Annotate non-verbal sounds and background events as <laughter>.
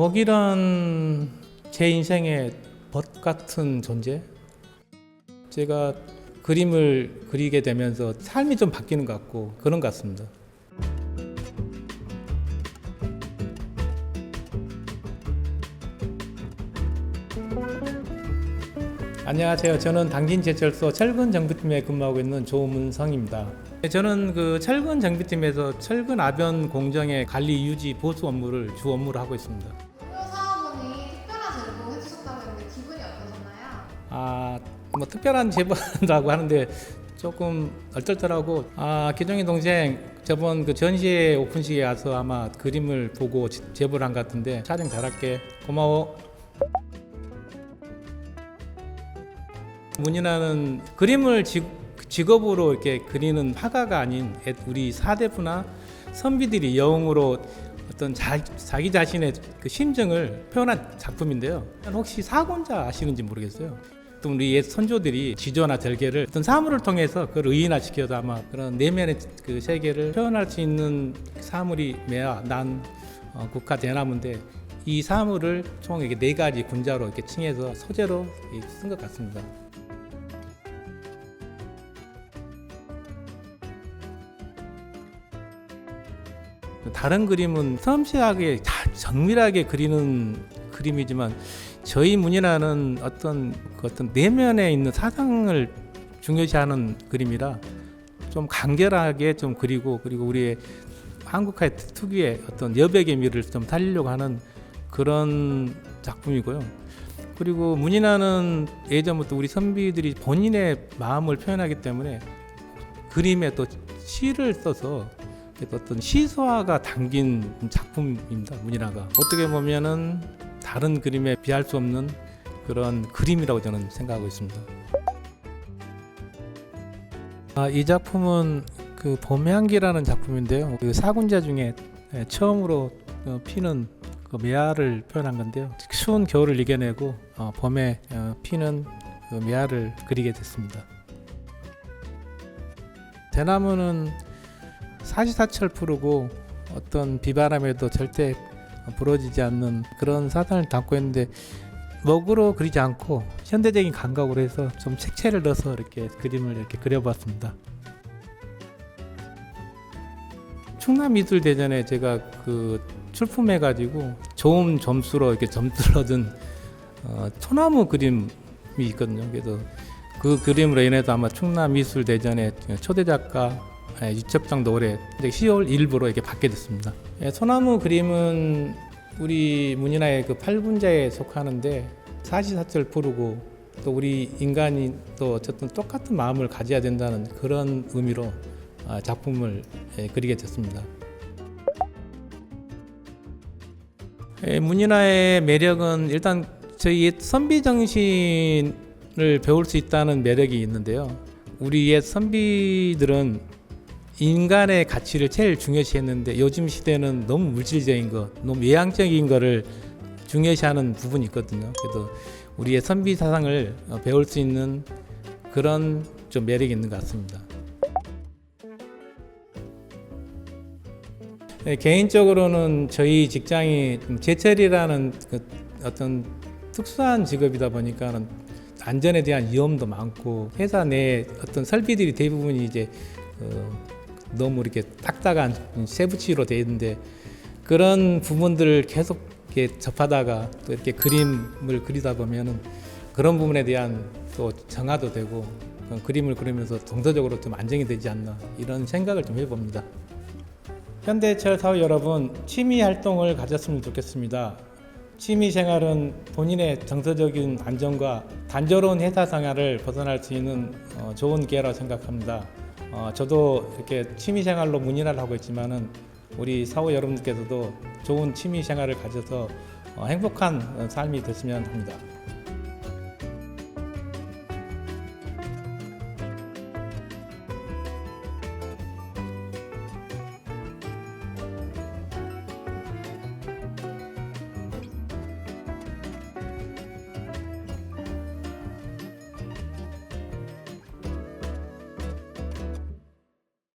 목이란 제 인생의 벗 같은 존재. 제가 그림을 그리게 되면서 삶이 좀 바뀌는 것 같고 그런 것 같습니다. 안녕하세요. 저는 당진제철소 철근 정비팀에 근무하고 있는 조문성입니다. 저는 그 철근 정비팀에서 철근 아변 공정의 관리 유지 보수 업무를 주 업무로 하고 있습니다. 아, 뭐 특별한 제보라고 <laughs> 하는데 조금 얼떨떨하고 아, 기종이 동생 저번 그 전시회 오픈식에 와서 아마 그림을 보고 지- 제보를 한 것 같은데 촬영 잘할게. 고마워. 문인아는 그림을 직, 직업으로 이렇게 그리는 화가가 아닌 애- 우리 사대부나 선비들이 영으로 어떤 자, 자기 자신의 그 심정을 표현한 작품인데요. 혹시 사곤자 아시는지 모르겠어요. 또 우리 옛 선조들이 지조나 절개를 어떤 사물을 통해서 그걸 의인화 시켜서 아마 그런 내면의 그 세계를 표현할 수 있는 사물이 매화, 난, 어, 국화, 대나무인데 이 사물을 총 이렇게 네 가지 군자로 이렇게 칭해서 소재로 쓴 것 같습니다. 다른 그림은 섬세하게 다 정밀하게 그리는 그림이지만 저희 문이라는 어떤 그 어떤 내면에 있는 사상을 중요시하는 그림이라 좀 간결하게 좀 그리고 그리고 우리의 한국화의 특유의 어떤 여백의 미를 좀 살리려고 하는 그런 작품이고요. 그리고 문인화는 예전부터 우리 선비들이 본인의 마음을 표현하기 때문에 그림에 또 시를 써서 어떤 시소화가 담긴 작품입니다. 문인화가 어떻게 보면은 다른 그림에 비할 수 없는 그런 그림이라고 저는 생각하고 있습니다. 아, 이 작품은 그 봄의 향기라는 작품인데요. 그 사군자 중에 예, 처음으로 어, 피는 그 매화를 표현한 건데요. 추운 겨울을 이겨내고 어, 봄에 어, 피는 그 매화를 그리게 됐습니다. 대나무는 사시사철 푸르고 어떤 비바람에도 절대 부러지지 않는 그런 사상을 담고 있는데 먹으로 그리지 않고 현대적인 감각으로 해서 좀 색채를 넣어서 이렇게 그림을 이렇게 그려봤습니다. 충남 미술 대전에 제가 그 출품해 가지고 좋은 점수로 이렇게 점수를 얻은 어, 소나무 그림이 있거든요. 그래서 그 그림으로 인해서 아마 충남 미술 대전에 초대 작가 예, 유첩장도 올해 이제 10월 1일부로 이렇게 받게 됐습니다. 예, 소나무 그림은 우리 문인화의 그 8분자에 속하는데 사시사철 푸르고 또 우리 인간이 또 어쨌든 똑같은 마음을 가져야 된다는 그런 의미로 아, 작품을 예, 그리게 됐습니다. 예, 문인화의 매력은 일단 저희 옛 선비 정신을 배울 수 있다는 매력이 있는데요. 우리 옛 선비들은 인간의 가치를 제일 중요시했는데 요즘 시대는 너무 물질적인 것, 너무 외향적인 거를 중요시하는 부분이 있거든요. 그래도 우리의 선비 사상을 어, 배울 수 있는 그런 좀 매력이 있는 것 같습니다. 네, 개인적으로는 저희 직장이 좀 제철이라는 그 어떤 특수한 직업이다 보니까는 안전에 대한 위험도 많고 회사 내 어떤 설비들이 대부분이 이제 어, 너무 이렇게 딱딱한 세부치로 되어 있는데 그런 부분들을 계속 이렇게 접하다가 또 이렇게 그림을 그리다 보면은 그런 부분에 대한 또 정화도 되고 그림을 그리면서 정서적으로 좀 안정이 되지 않나 이런 생각을 좀 해봅니다. 현대철 사회 여러분 취미 활동을 가졌으면 좋겠습니다. 취미 생활은 본인의 정서적인 안정과 단조로운 회사 생활을 벗어날 수 있는 어, 좋은 기회라고 생각합니다. 어, 저도 이렇게 취미 생활로 문인화를 하고 있지만은 우리 사회 여러분들께서도 좋은 취미 생활을 가져서 어, 행복한 어, 삶이 됐으면 합니다.